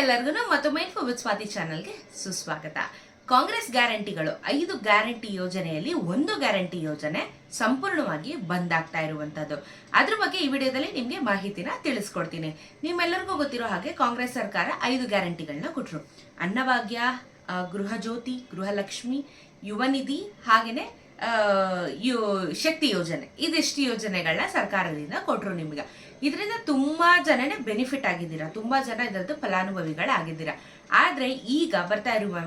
ಎಲ್ಲರಿಗೂ ಮತ್ತು ಮೈನ್ಫೋ ವಿತ್ ಸ್ವಾತಿ ಚಾನಲ್ಗೆ ಸುಸ್ವಾಗತ. ಕಾಂಗ್ರೆಸ್ ಗ್ಯಾರಂಟಿಗಳು ಐದು ಗ್ಯಾರಂಟಿ ಯೋಜನೆಯಲ್ಲಿ ಒಂದು ಗ್ಯಾರಂಟಿ ಯೋಜನೆ ಸಂಪೂರ್ಣವಾಗಿ ಬಂದ್ ಆಗ್ತಾ ಇರುವಂತದ್ದು. ಅದ್ರ ಬಗ್ಗೆ ಈ ವಿಡಿಯೋದಲ್ಲಿ ನಿಮ್ಗೆ ಮಾಹಿತಿನ ತಿಳಿಸ್ಕೊಡ್ತೀನಿ. ನಿಮ್ಮೆಲ್ಲರಿಗೂ ಗೊತ್ತಿರೋ ಹಾಗೆ ಕಾಂಗ್ರೆಸ್ ಸರ್ಕಾರ ಐದು ಗ್ಯಾರಂಟಿಗಳನ್ನ ಕೊಟ್ರು. ಅನ್ನಭಾಗ್ಯ ಗೃಹ ಜ್ಯೋತಿ, ಗೃಹಲಕ್ಷ್ಮಿ, ಯುವ ನಿಧಿ, ಹಾಗೇನೆ ಯೋ, ಶಕ್ತಿ ಯೋಜನೆ, ಇದಿಷ್ಟು ಯೋಜನೆಗಳನ್ನ ಸರ್ಕಾರದಿಂದ ಕೊಟ್ಟರು ನಿಮಗೆ. ಇದರಿಂದ ತುಂಬಾ ಜನನೇ ಬೆನಿಫಿಟ್ ಆಗಿದ್ದೀರಾ, ತುಂಬಾ ಜನ ಇದರದ್ದು ಫಲಾನುಭವಿಗಳಾಗಿದ್ದೀರಾ. ಆದರೆ ಈಗ ಬರ್ತಾ ಇರುವ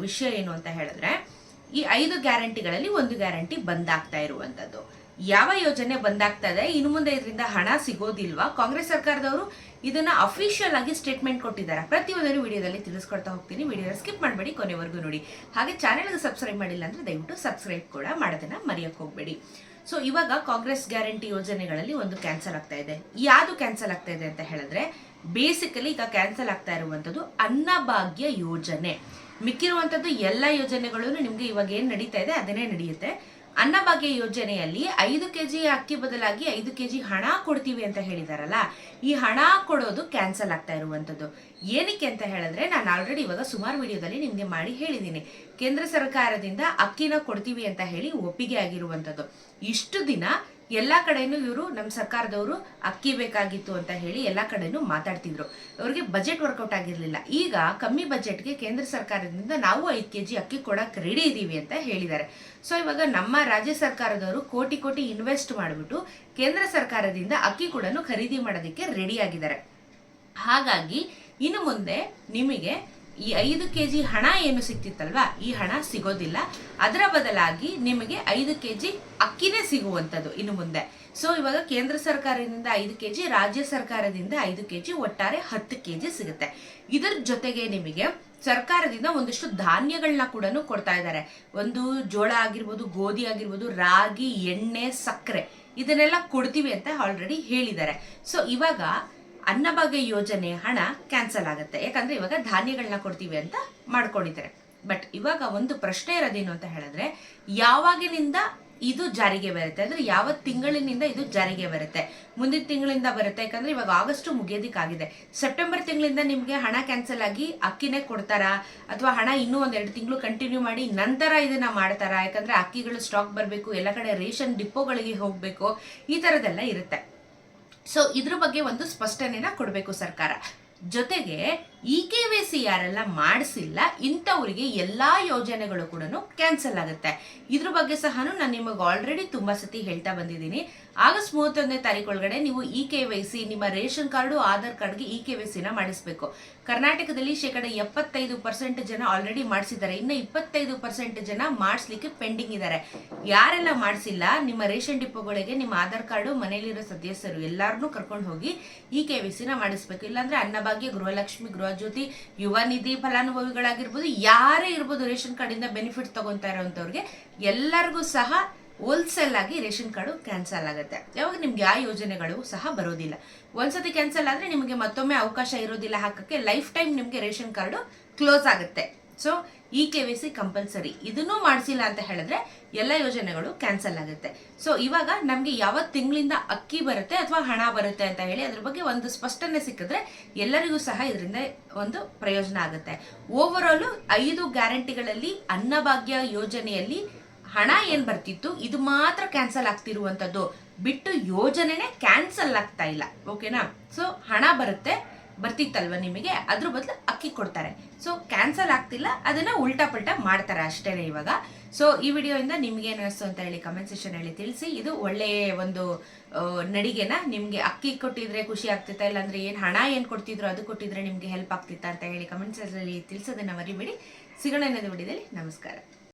ವಿಷಯ- ಏನು ಅಂತ ಹೇಳಿದ್ರೆ, ಈ ಐದು ಗ್ಯಾರಂಟಿಗಳಲ್ಲಿ ಒಂದು ಗ್ಯಾರಂಟಿ ಬಂದ್ ಆಗ್ತಾ ಇರುವಂತದ್ದು. ಯಾವ ಯೋಜನೆ ಬಂದಾಗ್ತಾ ಇದೆ? ಇನ್ನು ಮುಂದೆ ಇದರಿಂದ ಹಣ ಸಿಗೋದಿಲ್ವಾ? ಕಾಂಗ್ರೆಸ್ ಸರ್ಕಾರದವರು ಇದನ್ನ ಅಫಿಷಿಯಲ್ ಆಗಿ ಸ್ಟೇಟ್ಮೆಂಟ್ ಕೊಟ್ಟಿದ್ದಾರೆ. ಪ್ರತಿಯೊಂದನ್ನು ವಿಡಿಯೋದಲ್ಲಿ ತಿಳಿಸ್ಕೊಡ್ತಾ ಹೋಗ್ತೀನಿ. ವಿಡಿಯೋ ಸ್ಕಿಪ್ ಮಾಡಬೇಡಿ, ಕೊನೆವರೆಗೂ ನೋಡಿ. ಹಾಗೆ ಚಾನೆಲ್ಗೆ ಸಬ್ಸ್ಕ್ರೈಬ್ ಮಾಡಿಲ್ಲ ಅಂದ್ರೆ ದಯವಿಟ್ಟು ಸಬ್ಸ್ಕ್ರೈಬ್ ಕೂಡ ಮಾಡೋದನ್ನ ಮರೆಯಕ್ಕೆ ಹೋಗ್ಬೇಡಿ. ಸೊ ಇವಾಗ ಕಾಂಗ್ರೆಸ್ ಗ್ಯಾರಂಟಿ ಯೋಜನೆಗಳಲ್ಲಿ ಒಂದು ಕ್ಯಾನ್ಸಲ್ ಆಗ್ತಾ ಇದೆ. ಯಾವುದು ಕ್ಯಾನ್ಸಲ್ ಆಗ್ತಾ ಇದೆ ಅಂತ ಹೇಳಿದ್ರೆ ಬೇಸಿಕಲಿ ಈಗ ಕ್ಯಾನ್ಸಲ್ ಆಗ್ತಾ ಇರುವಂತದ್ದು ಅನ್ನಭಾಗ್ಯ ಯೋಜನೆ. ಮಿಕ್ಕಿರುವಂಥದ್ದು ಎಲ್ಲ ಯೋಜನೆಗಳು ನಿಮಗೆ ಇವಾಗ ಏನು ನಡೀತಾ ಇದೆ, ಅದನ್ನೇ ನಡೆಯುತ್ತೆ. ಅನ್ನಭಾಗ್ಯ ಯೋಜನೆಯಲ್ಲಿ ಐದು ಕೆಜಿ ಅಕ್ಕಿ ಬದಲಾಗಿ ಐದು ಕೆಜಿ ಹಣ ಕೊಡ್ತೀವಿ ಅಂತ ಹೇಳಿದಾರಲ್ಲ, ಈ ಹಣ ಕೊಡೋದು ಕ್ಯಾನ್ಸಲ್ ಆಗ್ತಾ ಇರುವಂತದ್ದು. ಏನಕ್ಕೆ ಅಂತ ಹೇಳಿದ್ರೆ, ನಾನು ಆಲ್ರೆಡಿ ಇವಾಗ ಸುಮಾರು ವಿಡಿಯೋದಲ್ಲಿ ನಿಮಗೆ ಮಾಡಿ ಹೇಳಿದ್ದೀನಿ ಕೇಂದ್ರ ಸರ್ಕಾರದಿಂದ ಅಕ್ಕಿನ ಕೊಡ್ತೀವಿ ಅಂತ ಹೇಳಿ ಒಪ್ಪಿಗೆ ಆಗಿರುವಂತದ್ದು. ಇಷ್ಟು ದಿನ ಎಲ್ಲಾ ಕಡೆನೂ ಇವರು ನಮ್ಮ ಸರ್ಕಾರದವರು ಅಕ್ಕಿ ಬೇಕಾಗಿತ್ತು ಅಂತ ಹೇಳಿ ಎಲ್ಲ ಕಡೆನೂ ಮಾತಾಡ್ತಿದ್ರು. ಅವ್ರಿಗೆ ಬಜೆಟ್ ವರ್ಕೌಟ್ ಆಗಿರಲಿಲ್ಲ. ಈಗ ಕಮ್ಮಿ ಬಜೆಟ್ಗೆ ಕೇಂದ್ರ ಸರ್ಕಾರದಿಂದ ನಾವು ಐದು ಕೆಜಿ ಅಕ್ಕಿ ಕೊಡಕ್ಕೆ ರೆಡಿ ಇದ್ದೀವಿ ಅಂತ ಹೇಳಿದ್ದಾರೆ. ಸೊ ಇವಾಗ ನಮ್ಮ ರಾಜ್ಯ ಸರ್ಕಾರದವರು ಕೋಟಿ ಕೋಟಿ ಇನ್ವೆಸ್ಟ್ ಮಾಡಿಬಿಟ್ಟು ಕೇಂದ್ರ ಸರ್ಕಾರದಿಂದ ಅಕ್ಕಿ ಕೂಡ ಖರೀದಿ ಮಾಡೋದಕ್ಕೆ ರೆಡಿ ಆಗಿದ್ದಾರೆ. ಹಾಗಾಗಿ ಇನ್ನು ಮುಂದೆ ನಿಮಗೆ ಈ ಐದು ಕೆ ಜಿ ಹಣ ಏನು ಸಿಕ್ತಿತ್ತಲ್ವಾ? ಈ ಹಣ ಸಿಗೋದಿಲ್ಲ. ಅದರ ಬದಲಾಗಿ ನಿಮಗೆ ಐದು ಕೆ ಜಿ ಅಕ್ಕಿನೇ ಸಿಗುವಂಥದ್ದು ಇನ್ನು ಮುಂದೆ. ಸೊ ಇವಾಗ ಕೇಂದ್ರ ಸರ್ಕಾರದಿಂದ ಐದು ಕೆ ಜಿ ರಾಜ್ಯ ಸರ್ಕಾರದಿಂದ ಐದು ಕೆ ಜಿ ಒಟ್ಟಾರೆ ಹತ್ತು ಕೆ ಜಿ ಸಿಗುತ್ತೆ. ಇದರ ಜೊತೆಗೆ ನಿಮಗೆ ಸರ್ಕಾರದಿಂದ ಒಂದಿಷ್ಟು ಧಾನ್ಯಗಳನ್ನ ಕೂಡ ಕೊಡ್ತಾ ಇದ್ದಾರೆ. ಒಂದು ಜೋಳ ಆಗಿರ್ಬೋದು, ಗೋಧಿ ಆಗಿರ್ಬೋದು, ರಾಗಿ, ಎಣ್ಣೆ, ಸಕ್ಕರೆ ಇದನ್ನೆಲ್ಲ ಕೊಡ್ತೀವಿ ಅಂತ ಆಲ್ರೆಡಿ ಹೇಳಿದ್ದಾರೆ. ಸೊ ಇವಾಗ ಅನ್ನಭಾಗ್ಯ ಯೋಜನೆ ಹಣ ಕ್ಯಾನ್ಸಲ್ ಆಗುತ್ತೆ. ಯಾಕಂದ್ರೆ ಇವಾಗ ಧಾನ್ಯಗಳನ್ನ ಕೊಡ್ತೀವಿ ಅಂತ ಮಾಡ್ಕೊಂಡಿದ್ದಾರೆ. ಬಟ್ ಇವಾಗ ಒಂದು ಪ್ರಶ್ನೆ ಇರೋದೇನು ಅಂತ ಹೇಳಿದ್ರೆ, ಯಾವಾಗಿನಿಂದ ಇದು ಜಾರಿಗೆ ಬರುತ್ತೆ? ಅಂದ್ರೆ ಯಾವ ತಿಂಗಳಿನಿಂದ ಇದು ಜಾರಿಗೆ ಬರುತ್ತೆ? ಮುಂದಿನ ತಿಂಗಳಿಂದ ಬರುತ್ತೆ? ಯಾಕಂದ್ರೆ ಇವಾಗ ಆಗಸ್ಟ್ ಮುಗಿಯೋದಿಕ್ಕಾಗಿದೆ ಸೆಪ್ಟೆಂಬರ್ ತಿಂಗಳಿಂದ ನಿಮ್ಗೆ ಹಣ ಕ್ಯಾನ್ಸಲ್ ಆಗಿ ಅಕ್ಕಿನೇ ಕೊಡ್ತಾರಾ? ಅಥವಾ ಹಣ ಇನ್ನೂ ಒಂದ್ ಎರಡು ತಿಂಗಳು ಕಂಟಿನ್ಯೂ ಮಾಡಿ ನಂತರ ಇದನ್ನ ಮಾಡ್ತಾರಾ? ಯಾಕಂದ್ರೆ ಅಕ್ಕಿಗಳು ಸ್ಟಾಕ್ ಬರಬೇಕು, ಎಲ್ಲ ಕಡೆ ರೇಷನ್ ಡಿಪೋಗಳಿಗೆ ಹೋಗ್ಬೇಕು, ಈ ತರದೆಲ್ಲ ಇರುತ್ತೆ. ಸೊ ಇದ್ರ ಬಗ್ಗೆ ಒಂದು ಸ್ಪಷ್ಟನೆನ ಕೊಡಬೇಕು ಸರ್ಕಾರ. ಜೊತೆಗೆ ಇ ಕೆ ವಿ ಸಿ ಯಾರೆಲ್ಲ ಮಾಡಿಸಿಲ್ಲ, ಇಂಥವರಿಗೆ ಎಲ್ಲ ಯೋಜನೆಗಳು ಕೂಡ ಕ್ಯಾನ್ಸಲ್ ಆಗುತ್ತೆ. ಇದ್ರ ಬಗ್ಗೆ ಸಹ ನಾನು ನಿಮಗೆ ಆಲ್ರೆಡಿ ತುಂಬಾ ಸತಿ ಹೇಳ್ತಾ ಬಂದಿದ್ದೀನಿ. ಆಗಸ್ಟ್ ಮೂವತ್ತೊಂದನೇ ತಾರೀಕು ಒಳಗಡೆ ನೀವು ಇ ಕೆ ವೈ ಸಿ, ನಿಮ್ಮ ರೇಷನ್ ಕಾರ್ಡು, ಆಧಾರ್ ಕಾರ್ಡ್ಗೆ ಇ ಕೆ ವೈ ಸಿನ ಮಾಡಿಸ್ಬೇಕು. ಕರ್ನಾಟಕದಲ್ಲಿ ಶೇಕಡ ಎಪ್ಪತ್ತೈದು ಪರ್ಸೆಂಟ್ ಜನ ಆಲ್ರೆಡಿ ಮಾಡಿಸಿದ್ದಾರೆ. ಇನ್ನು ಇಪ್ಪತ್ತೈದು ಪರ್ಸೆಂಟ್ ಜನ ಮಾಡಿಸ್ಲಿಕ್ಕೆ ಪೆಂಡಿಂಗ್ ಇದ್ದಾರೆ ಯಾರೆಲ್ಲ ಮಾಡಿಸಿಲ್ಲ, ನಿಮ್ಮ ರೇಷನ್ ಡಿಪೋಗಳಿಗೆ ನಿಮ್ಮ ಆಧಾರ್ ಕಾರ್ಡು, ಮನೆಯಲ್ಲಿರೋ ಸದಸ್ಯರು ಎಲ್ಲರನ್ನೂ ಕರ್ಕೊಂಡು ಹೋಗಿ ಇ ಕೆ ವಿ ಸಿನ ಮಾಡಿಸ್ಬೇಕು. ಇಲ್ಲಾಂದ್ರೆ ಅನ್ನಭಾಗ್ಯ ಗೃಹಲಕ್ಷ್ಮಿ, ಗೃಹ ಜ್ಯೋತಿ, ಯುವ ನಿಧಿ ಫಲಾನುಭವಿಗಳಾಗಿರ್ಬೋದು, ಯಾರೇ ಇರ್ಬೋದು ರೇಷನ್ ಕಾರ್ಡಿಂದ ಬೆನಿಫಿಟ್ ತಗೊಂತಾ ಇರೋಂಥವ್ರಿಗೆ ಎಲ್ಲರಿಗೂ ಸಹ ಹೋಲ್ಸೇಲ್ ಆಗಿ ರೇಷನ್ ಕಾರ್ಡು ಕ್ಯಾನ್ಸಲ್ ಆಗುತ್ತೆ. ಯಾವಾಗ ನಿಮ್ಗೆ ಆ ಯೋಜನೆಗಳು ಸಹ ಬರೋದಿಲ್ಲ. ಒಂದ್ಸತಿ ಕ್ಯಾನ್ಸಲ್ ಆದ್ರೆ ನಿಮಗೆ ಮತ್ತೊಮ್ಮೆ ಅವಕಾಶ ಇರೋದಿಲ್ಲ ಹಾಕಕ್ಕೆ ಲೈಫ್ ಟೈಮ್ ನಿಮ್ಗೆ ರೇಷನ್ ಕಾರ್ಡು ಕ್ಲೋಸ್ ಆಗುತ್ತೆ. So E K V C compulsory ಇದನ್ನೂ ಮಾಡಿಸಿಲ್ಲ ಅಂತ ಹೇಳಿದ್ರೆ ಎಲ್ಲ ಯೋಜನೆಗಳು ಕ್ಯಾನ್ಸಲ್ ಆಗುತ್ತೆ. ಸೊ ಇವಾಗ ನಮಗೆ ಯಾವ ತಿಂಗಳಿಂದ ಅಕ್ಕಿ ಬರುತ್ತೆ ಅಥವಾ ಹಣ ಬರುತ್ತೆ ಅಂತ ಹೇಳಿ ಅದ್ರ ಬಗ್ಗೆ ಒಂದು ಸ್ಪಷ್ಟನೆ ಸಿಕ್ಕಿದ್ರೆ ಎಲ್ಲರಿಗೂ ಸಹ ಇದರಿಂದ ಒಂದು ಪ್ರಯೋಜನ ಆಗುತ್ತೆ. ಓವರ್ ಆಲ್ ಐದು ಗ್ಯಾರಂಟಿಗಳಲ್ಲಿ ಅನ್ನಭಾಗ್ಯ ಯೋಜನೆಯಲ್ಲಿ ಹಣ ಏನು ಬರ್ತಿತ್ತು, ಇದು ಮಾತ್ರ ಕ್ಯಾನ್ಸಲ್ ಆಗ್ತಿರುವಂತದ್ದು. ಬಿಟ್ಟು ಯೋಜನೆನೇ ಕ್ಯಾನ್ಸಲ್ ಆಗ್ತಾ ಇಲ್ಲ. ಓಕೆನಾ ಸೊ ಹಣ ಬರುತ್ತೆ ಬರ್ತಿತ್ತಲ್ವ ನಿಮಗೆ? ಅದ್ರ ಬದಲು ಅಕ್ಕಿ ಕೊಡ್ತಾರೆ. ಸೊ ಕ್ಯಾನ್ಸಲ್ ಆಗ್ತಿಲ್ಲ, ಅದನ್ನ ಉಲ್ಟಾ ಪಲ್ಟಾ ಮಾಡ್ತಾರೆ ಅಷ್ಟೇನೆ ಇವಾಗ. ಸೊ ಈ ವಿಡಿಯೋಯಿಂದ ನಿಮ್ಗೆ ಅನಿಸ್ತು ಅಂತ ಹೇಳಿ ಕಮೆಂಟ್ ಸೆಕ್ಷನ್ ಹೇಳಿ ತಿಳಿಸಿ. ಇದು ಒಳ್ಳೆಯ ಒಂದು ನಡಿಗೆನ? ನಿಮ್ಗೆ ಅಕ್ಕಿ ಕೊಟ್ಟಿದ್ರೆ ಖುಷಿ ಆಗ್ತಿತ್ತಾ? ಇಲ್ಲಾಂದ್ರೆ ಏನು ಹಣ ಏನು ಕೊಡ್ತಿದ್ರು ಅದು ಕೊಟ್ಟಿದ್ರೆ ನಿಮ್ಗೆ ಹೆಲ್ಪ್ ಆಗ್ತಿತ್ತಾ ಅಂತ ಹೇಳಿ ಕಮೆಂಟ್ಸ್ ಅಲ್ಲಿ ತಿಳಿಸೋದನ್ನ ಮರಿಬೇಡಿ. ಸಿಗೋಣ ಅನ್ನೋದು ವಿಡಿಯೋದಲ್ಲಿ. ನಮಸ್ಕಾರ.